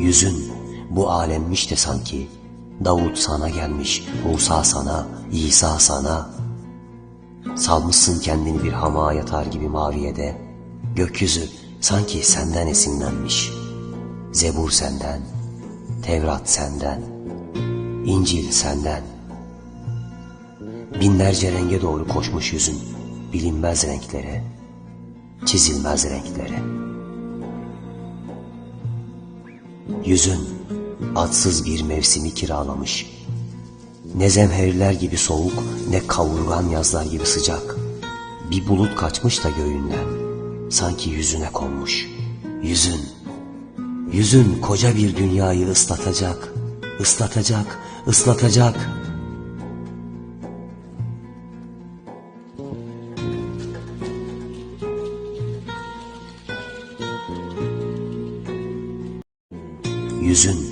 Yüzün bu alemmiş de sanki. Davut sana gelmiş, Musa sana, İsa sana. Salmışsın kendini bir hama yatar gibi maviyede. Gökyüzü sanki senden esinlenmiş. Zebur senden, Tevrat senden, İncil senden. Binlerce renge doğru koşmuş yüzün, bilinmez renklere, çizilmez renklere. Yüzün adsız bir mevsimi kiralamış. Ne zemheriler gibi soğuk, ne kavurgan yazlar gibi sıcak. Bir bulut kaçmış da göğünden, sanki yüzüne konmuş. Yüzün, yüzün koca bir dünyayı ıslatacak, ıslatacak, ıslatacak. Yüzün